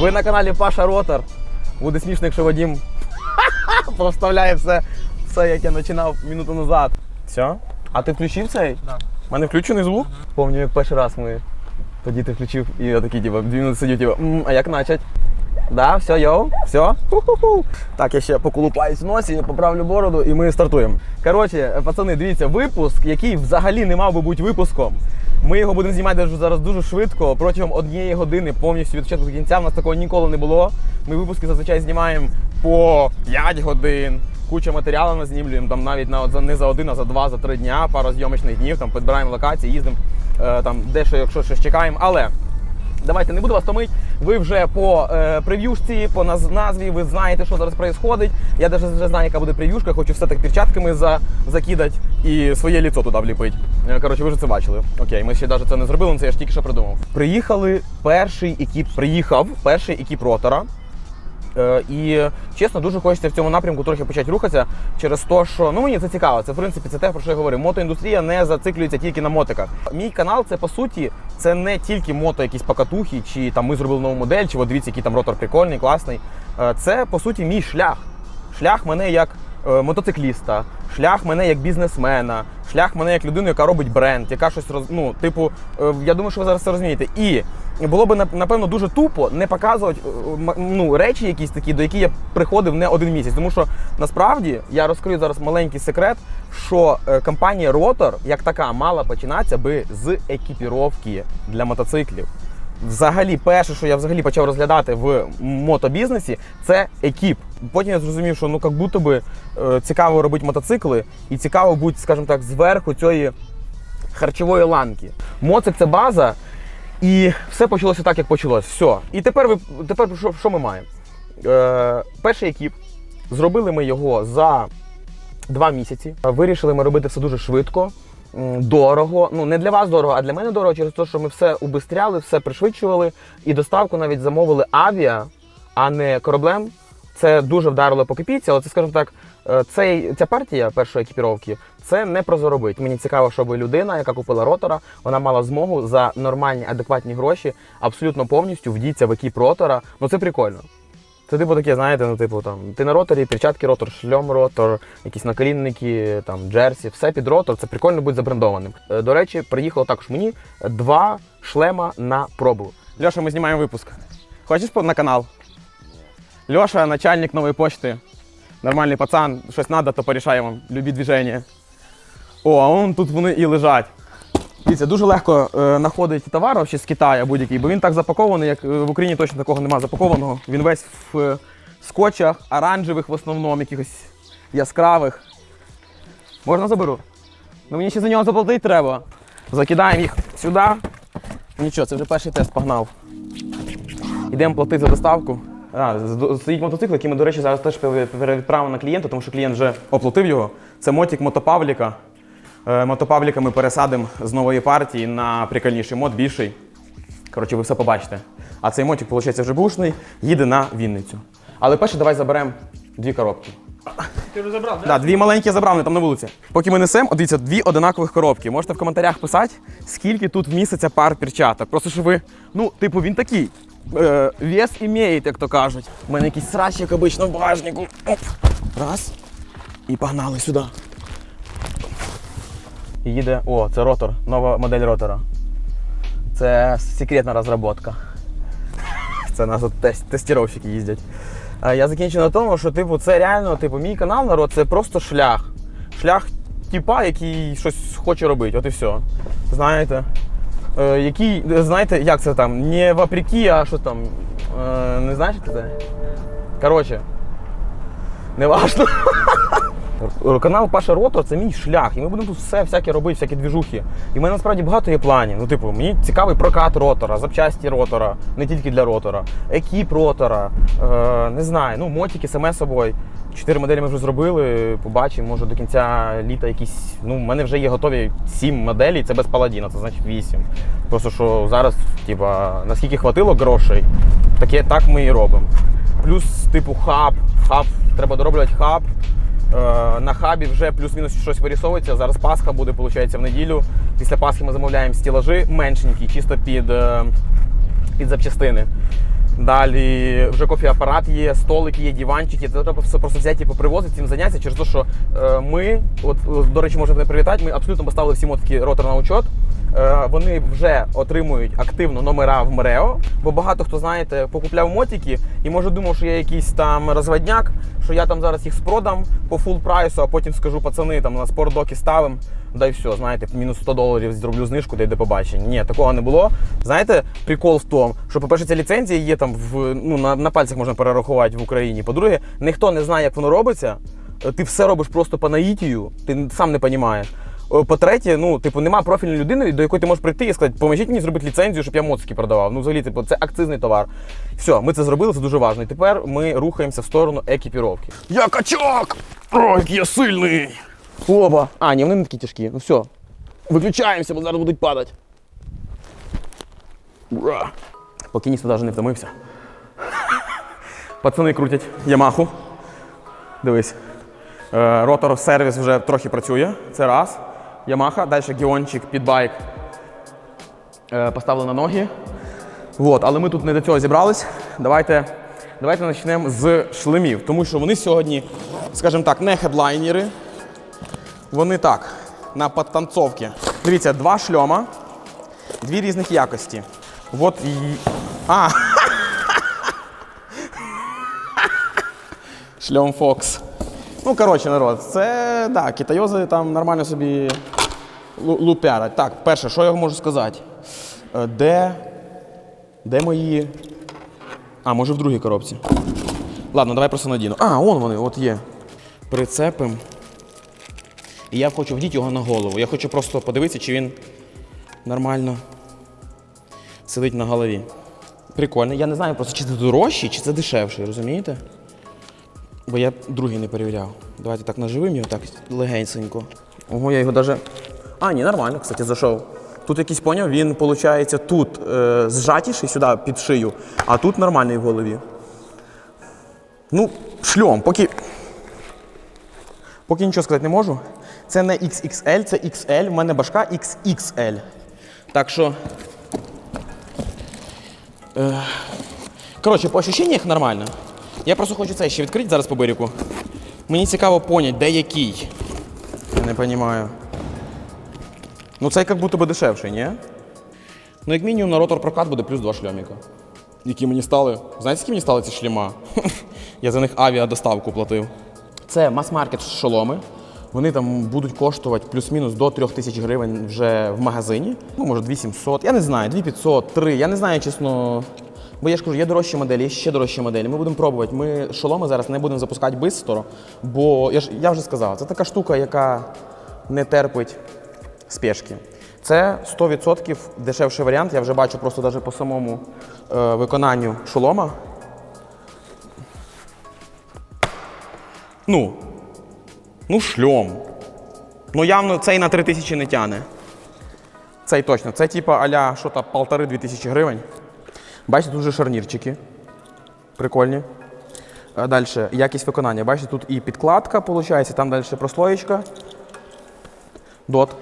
Ви на каналі Паша Ротор. Буде смішно, якщо Вадим повставляє все, все, як я починав минуту назад. Все? А ти включив цей? Да. У мене включений звук? Пам'ятаю, як перший раз ми. Тоді ти включив і я такий, типу, дві минути сидів, типу, «М, а як начать? Да, все, йоу, все. Ху-ху-ху. Так, я ще поколупаюсь в носі, поправлю бороду і ми стартуємо. Коротше, пацани, дивіться, випуск, який взагалі не мав би бути випуском. Ми його будемо знімати зараз дуже швидко, протягом однієї години, повністю від початку до кінця. У нас такого ніколи не було. Ми випуски зазвичай знімаємо по 5 годин. Куча матеріалу назнімлюємо, там навіть на от не за один, а за два, за три дня, пара зйомочних днів, там підбираємо локації, їздимо е, там дещо, якщо щось чекаємо. Але Давайте не буду вас томити. Ви вже по е, прев'юшці, по наз- назві, ви знаєте, що зараз відбувається. Я навіть вже знаю, яка буде прев'юшка, хочу все так перчатками за, закидати і своє ліцо туди вліпити. Е, Коротше, ви вже це бачили. Окей, ми ще навіть це не зробили, але це я ж тільки що придумав. Приїхали перший екіп, приїхав перший екіп ротора. Е, І чесно, дуже хочеться в цьому напрямку трохи почати рухатися через те, що ну мені це цікаво. Це в принципі це те, про що я говорю. Мотоіндустрія не зациклюється тільки на мотиках. Мій канал це по суті це не тільки мото, якісь покатухи, чи там ми зробили нову модель, чи от дивіться, який там ротор прикольний, класний. Е, Це по суті мій шлях. Шлях мене як е, мотоцикліста, шлях мене як бізнесмена, шлях мене як людину, яка робить бренд, яка щось роз... ну, типу, е, я думаю, що ви зараз це розумієте. І було б нап- напевно дуже тупо не показувати е, ну, речі, якісь такі, до яких я приходив не один місяць. Тому що насправді я розкрию зараз маленький секрет, що е, компанія Rotor як така мала починатися би з екіпіровки для мотоциклів. Взагалі, перше, що я взагалі почав розглядати в мотобізнесі, це екіп. Потім я зрозумів, що ну як будто би е, цікаво робити мотоцикли, і цікаво бути, скажімо так, зверху цієї харчової ланки. Моцик це база, і все почалося так, як почалось. Все. І тепер ви тепер що, що ми маємо? Е, перший екіп. Зробили ми його за два місяці. Вирішили ми робити все дуже швидко, дорого. Ну не для вас дорого, а для мене дорого через те, що ми все убистряли, все пришвидшували, і доставку навіть замовили авіа, а не кораблем. Це дуже вдарило по копійці, але це, скажімо так, е, цей, ця партія першої екіпіровки це не про заробити. Мені цікаво, щоб людина, яка купила ротора, вона мала змогу за нормальні, адекватні гроші абсолютно повністю вдіться в екіп ротора. Ну це прикольно. Це типу таке, знаєте, ну типу там ти на роторі, перчатки ротор, шльом ротор, якісь наколінники, там джерсі, все під ротор. Це прикольно бути забрендованим. Е, До речі, приїхало також мені два шлема на пробу. Льоша, ми знімаємо випуск. Хочеш на канал? Льоша, начальник нової почти. Нормальний пацан, щось треба, то порішаємо. Любі движення. О, а он тут вони і лежать. Дивіться, дуже легко е, знаходить товар вообще з Китаю будь-який, бо він так запакований, як е, в Україні точно такого немає запакованого. Він весь в е, скотчах, оранжевих в основному, якихось яскравих. Можна заберу? Ну мені ще за нього заплатити треба. Закидаємо їх сюди. Нічого, це вже перший тест погнав. Йдемо платити за доставку. А, стоїть мотоцикл, який ми, до речі, зараз теж перевідправимо на клієнта, тому що клієнт вже оплатив його. Це мотик мотопавліка. Е, Мотопавліка ми пересадимо з нової партії на прикольніший мод, більший. Коротше, ви все побачите. А цей мотик, виходить, вже бушний, їде на Вінницю. Але перше давай заберемо дві коробки. Ти вже забрав, Да, дві маленькі забрав, вони там на вулиці. Поки ми несемо, дивіться, дві одинакових коробки. Можете в коментарях писати, скільки тут вміститься пар перчаток. Просто що ви, ну, типу, він такий. Е, вес імеє, як то кажуть. У мене якийсь срач, як обично, в багажнику. Оп. Раз. І погнали сюди. І їде. О, це ротор, нова модель ротора. Це секретна розробка. Це нас от тест, тестіровщики їздять. Я закінчу на тому, що типу, це реально, типу, мій канал народ це просто шлях. Шлях типа, який щось хоче робити, от і все. Знаєте? Е, який, знаєте, як це там? Не вопреки, а що там? Е, не знаєш, це? Коротше. Не важно. Канал Паша Ротор це мій шлях, і ми будемо тут все всяке робити, всякі двіжухи. І в мене насправді багато є планів. Ну, типу, мені цікавий прокат ротора, запчасті ротора, не тільки для ротора, екіп ротора, е, не знаю, ну, мотики саме собою. Чотири моделі ми вже зробили, побачимо, може до кінця літа якісь. Ну, в мене вже є готові сім моделей, це без паладіна, це значить вісім. Просто що зараз, типа, наскільки хватило грошей, таке так ми і робимо. Плюс, типу, хаб. Хаб, треба дороблювати хаб. Е, На хабі вже плюс-мінус щось вирісовується. Зараз Пасха буде, виходить, в неділю. Після Пасхи ми замовляємо стілажі меншенькі, чисто під, е, під запчастини. Далі вже кофеапарат є, столики є, диванчики. Це треба все просто взяти і попривозити цим заняття через те, що е, ми, от до речі, можна не привітати, ми абсолютно поставили всі мотики ротор на учет. Е, вони вже отримують активно номера в МРЕО, бо багато хто, знаєте, покупляв мотики і може думав, що я якийсь там розводняк, що я там зараз їх спродам по фул прайсу, а потім скажу, пацани, там на спортдоки ставим, да й все, знаєте, мінус 100 доларів зроблю знижку, де йде побачення. Ні, такого не було. Знаєте, прикол в тому, що, по-перше, ця ліцензія є там в ну на, на пальцях можна перерахувати в Україні. По-друге, ніхто не знає, як воно робиться. Ти все робиш просто по наїтію, ти сам не розумієш. Е, По-третє, ну, типу, нема профільної людини, до якої ти можеш прийти і сказати, поможіть мені зробити ліцензію, щоб я моцики продавав. Ну, взагалі, типу, це акцизний товар. Все, ми це зробили, це дуже важливо. І тепер ми рухаємося в сторону екіпіровки. Я качок! Ой, який я сильний! Оба! А, ні, вони не такі тяжкі. Ну все. Виключаємося, бо зараз будуть падати. Ура! Поки ніхто навіть не втомився. Пацани крутять Ямаху. Дивись. Е, Ротор сервіс вже трохи працює. Це раз. Ямаха. Далі гіончик, підбайк. Е, Поставили на ноги. Вот, але ми тут не до цього зібрались. Давайте, давайте почнемо з шлемів, тому що вони сьогодні, скажімо так, не хедлайнери. Вони так, на підтанцовки. Дивіться, два шльома, дві різних якості. Вот і. А! Шльом Фокс. Ну, коротше, народ, це да, китайози там нормально собі лу- лупярять. Так, перше, що я можу сказати? Е, Де. Де мої. А, може в другій коробці. Ладно, давай просто надіну. А, вон вони, от є. Прицепим. І я хочу вдіти його на голову. Я хочу просто подивитися, чи він нормально сидить на голові. Прикольно. Я не знаю просто, чи це дорожчий, чи це дешевший, розумієте? Бо я другий не перевіряв. Давайте так наживим його так легенько. Ого, я його даже. А, ні, нормально, кстати, зайшов. Тут якийсь поняв, він, виходить, тут е, зжатіший сюди під шию, а тут нормальний в голові. Ну, шльом, поки. Поки нічого сказати не можу. Це не XXL, це XL, в мене башка XXL. Так що. Е, коротше, по ощущеннях нормально. Я просто хочу це ще відкрити зараз по берегу. Мені цікаво поняти, де який. Я не розумію. Ну цей як будто би дешевший, ні? Ну, як мінімум, на ротор прокат буде плюс два шльоміка. Які мені стали. Знаєте, скільки мені стали ці шліма? Я за них авіадоставку платив. Це мас-маркет шоломи. Вони там будуть коштувати плюс-мінус до 3 тисяч гривень вже в магазині. Ну, може, 2700, я не знаю, 2500, 3. Я не знаю, чесно. Бо я ж кажу, є дорожчі моделі, є ще дорожчі моделі. Ми будемо пробувати. Ми шоломи зараз не будемо запускати бистро, бо я ж я вже сказав, це така штука, яка не терпить спешки. Це 100% дешевший варіант. Я вже бачу просто навіть по самому е, виконанню шолома. Ну, ну шльом. Ну явно цей на 3 тисячі не тяне. Цей точно. Це типа аля що там, полтори-дві тисячі гривень. Бачите, тут вже шарнірчики. Прикольні. Далі якість виконання. Бачите, тут і підкладка, виходить, там далі прослоєчка. Дот.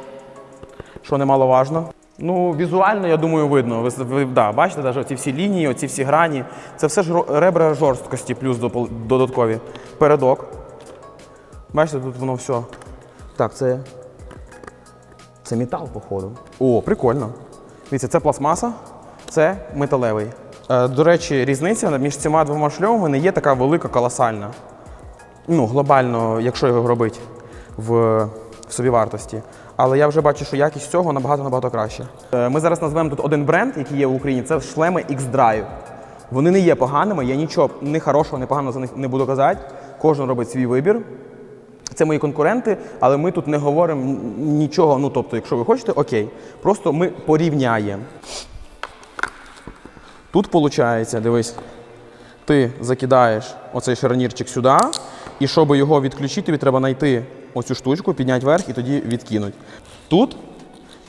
Що немаловажно. Ну, візуально, я думаю, видно. Ви, ви да, бачите, навіть оці всі лінії, оці всі грані. Це все ж ребра жорсткості, плюс додаткові. Передок. Бачите, тут воно все. Так, це. Це метал, походу. О, прикольно. Дивіться, це пластмаса, це металевий. Е, до речі, різниця між цими двома шльомами не є така велика, колосальна. Ну, глобально, якщо його робити в, в собівартості. Але я вже бачу, що якість цього набагато-набагато краще. Е, Ми зараз назвемо тут один бренд, який є в Україні, це шлеми X-Drive. Вони не є поганими, я нічого не хорошого, не поганого за них не буду казати. Кожен робить свій вибір. Це мої конкуренти, але ми тут не говоримо нічого. Ну, тобто, якщо ви хочете, окей. Просто ми порівняємо. Тут виходить, дивись, ти закидаєш оцей шарнірчик сюди, і щоб його відключити, тобі треба знайти оцю штучку, підняти вверх і тоді відкинути. Тут,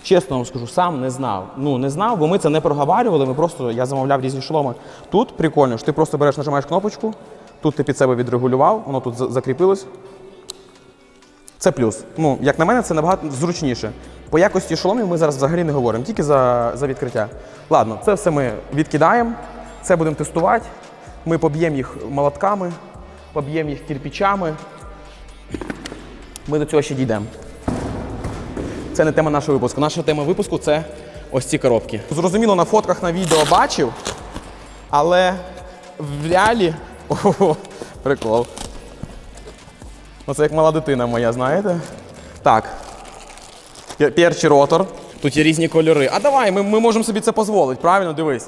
чесно вам скажу, сам не знав. Ну, не знав, бо ми це не проговарювали, ми просто, я замовляв різні шоломи. Тут прикольно, що ти просто береш, нажимаєш кнопочку, тут ти під себе відрегулював, воно тут закріпилось. Це плюс. Ну, як на мене, це набагато зручніше. По якості шоломів ми зараз взагалі не говоримо, тільки за, за відкриття. Ладно, це все ми відкидаємо. це будемо тестувати. Ми поб'ємо їх молотками, поб'ємо їх кирпичами. Ми до цього ще дійдемо. Це не тема нашого випуску. Наша тема випуску це ось ці коробки. Зрозуміло, на фотках на відео бачив, але в реалі. Ого, прикол. Оце як мала дитина моя, знаєте? Так. Пер- Перший ротор. Тут є різні кольори. А давай, ми, ми можемо собі це дозволити, правильно? Дивись.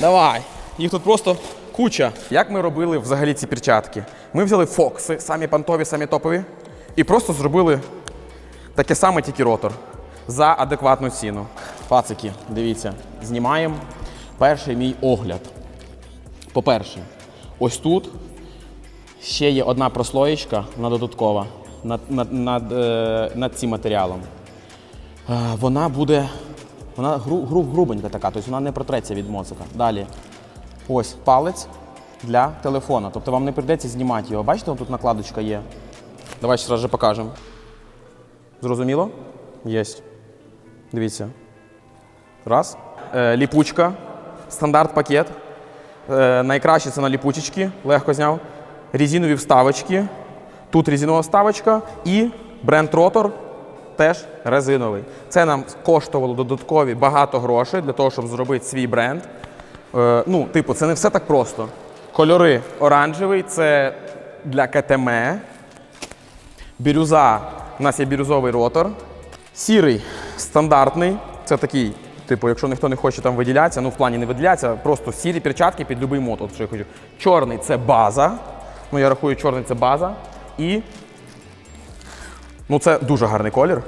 Давай. Їх тут просто куча. Як ми робили взагалі ці перчатки? Ми взяли фокси, самі пантові, самі топові, і просто зробили таке саме, тільки ротор. За адекватну ціну. Пацики, дивіться, знімаємо перший мій огляд. По-перше, ось тут ще є одна прослоєчка, вона додаткова над, над, над, е, над цим матеріалом. Е, Вона буде. Вона гру, гру, грубенька така, тобто вона не протреться від моцика. Далі. Ось палець для телефона. Тобто вам не прийдеться знімати його. Бачите, тут накладочка є. Давай ще раз покажемо. Зрозуміло? Єсть. Дивіться. Раз. Е, ліпучка. Стандарт пакет. Е, найкраще це на ліпучечки, легко зняв. Резинові вставочки. Тут резинова вставочка і бренд Ротор теж резиновий. Це нам коштувало додаткові багато грошей для того, щоб зробити свій бренд. Е, ну, типу, це не все так просто. Кольори оранжевий це для КТМ. Бірюза, у нас є бірюзовий ротор. Сірий стандартний. Це такий, типу, якщо ніхто не хоче там виділятися, ну в плані не виділятися, просто сірі перчатки під будь-який мод. От що я хочу. Чорний це база. Ну, я рахую, чорний це база. І. Ну, це дуже гарний колір.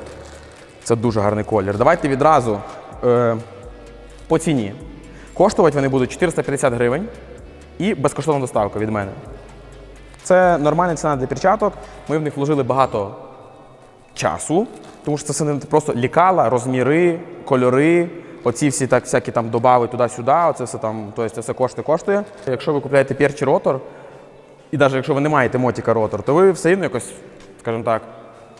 Це дуже гарний колір. Давайте відразу е, по ціні. Коштувати вони будуть 450 гривень і безкоштовна доставка від мене. Це нормальна ціна для перчаток. Ми в них вложили багато часу, тому що це не просто лікала, розміри, кольори. Оці всі так всякі там добави туди-сюди, оце все там, тобто це все коштує, коштує. Якщо ви купуєте перчий ротор, і навіть якщо ви не маєте мотіка ротор, то ви все одно якось, скажімо так,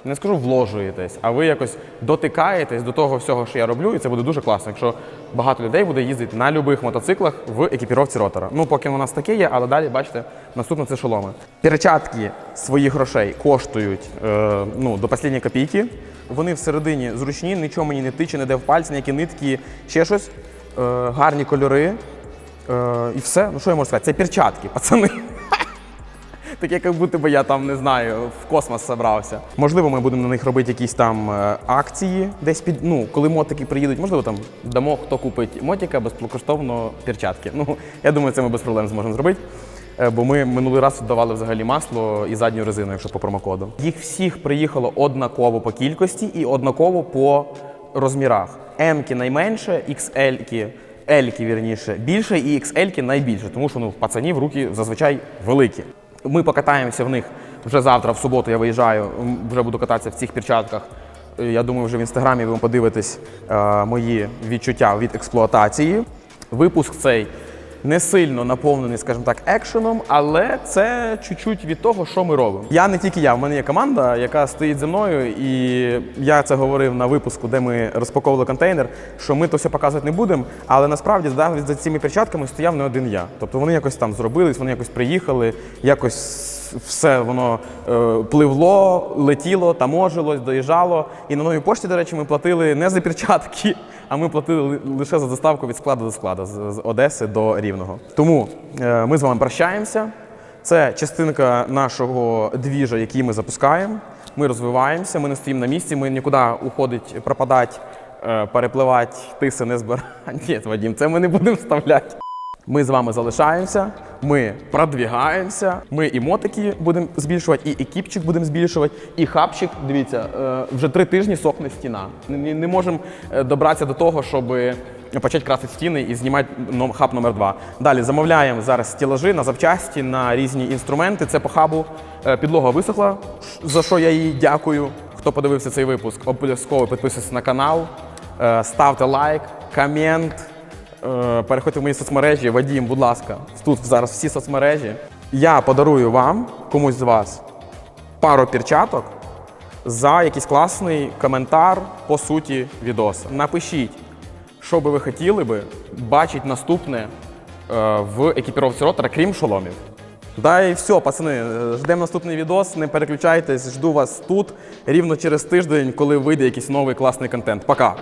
не скажу вложуєтесь, а ви якось дотикаєтесь до того всього, що я роблю, і це буде дуже класно, якщо багато людей буде їздити на будь-яких мотоциклах в екіпіровці ротора. Ну, поки у нас таке є, але далі, бачите, наступне це шоломи. Перчатки своїх грошей коштують е, ну, до останньої копійки. Вони всередині зручні, нічого мені не тиче, не де в пальці, ніякі нитки, ще щось. Е, гарні кольори. Е, і все. Ну що я можу сказати? Це перчатки, пацани. Таке, як будто би я там не знаю, в космос забрався. Можливо, ми будемо на них робити якісь там е, акції, десь під ну, коли мотики приїдуть, можливо, там дамо, хто купить мотика безкоштовно перчатки. Ну, я думаю, це ми без проблем зможемо зробити. Е, Бо ми минулий раз давали взагалі масло і задню резину, якщо по промокоду. Їх всіх приїхало однаково по кількості і однаково по розмірах. М-ки найменше, XL-ки, L-ки, вірніше, більше і XL-ки найбільше, тому що ну, пацанів руки зазвичай великі. Ми покатаємося в них вже завтра, в суботу я виїжджаю, вже буду кататися в цих перчатках. Е, Я думаю, вже в інстаграмі ви подивитесь е, мої відчуття від експлуатації. Випуск цей не сильно наповнений, скажімо так, екшеном, але це чуть-чуть від того, що ми робимо. Я не тільки я, в мене є команда, яка стоїть зі мною, і я це говорив на випуску, де ми розпаковували контейнер, що ми то все показувати не будемо, але насправді за, цими перчатками стояв не один я. Тобто вони якось там зробились, вони якось приїхали, якось все воно е, пливло, летіло, таможилось, доїжджало. І на новій пошті, до речі, ми платили не за перчатки, а ми платили лише за доставку від складу до складу, з, Одеси до Рівного. Тому е, ми з вами прощаємося. Це частинка нашого двіжа, який ми запускаємо. Ми розвиваємося, ми не стоїмо на місці, ми нікуди уходить, пропадати, е, перепливати, тиси не збирати. Ні, Вадім, це ми не будемо вставляти. Ми з вами залишаємося, ми продвігаємося, ми і мотики будемо збільшувати, і екіпчик будемо збільшувати, і хабчик. Дивіться, е, вже три тижні сохне стіна. Не, можемо е, добратися до того, щоб почати красити стіни і знімати хаб номер 2 Далі замовляємо зараз стілажі на запчасті, на різні інструменти. Це по хабу. Е, Підлога висохла, за що я їй дякую. Хто подивився цей випуск, обов'язково підписуйтесь на канал, ставте лайк, комент. Е, Переходьте в мої соцмережі. Вадім, будь ласка, тут зараз всі соцмережі. Я подарую вам, комусь з вас, пару перчаток за якийсь класний коментар по суті відоса. Напишіть що би ви хотіли би бачити наступне е, в екіпіровці ротора, крім шоломів. Да і все, пацани, е, ждемо наступний відос. Не переключайтесь, жду вас тут рівно через тиждень, коли вийде якийсь новий класний контент. Пока!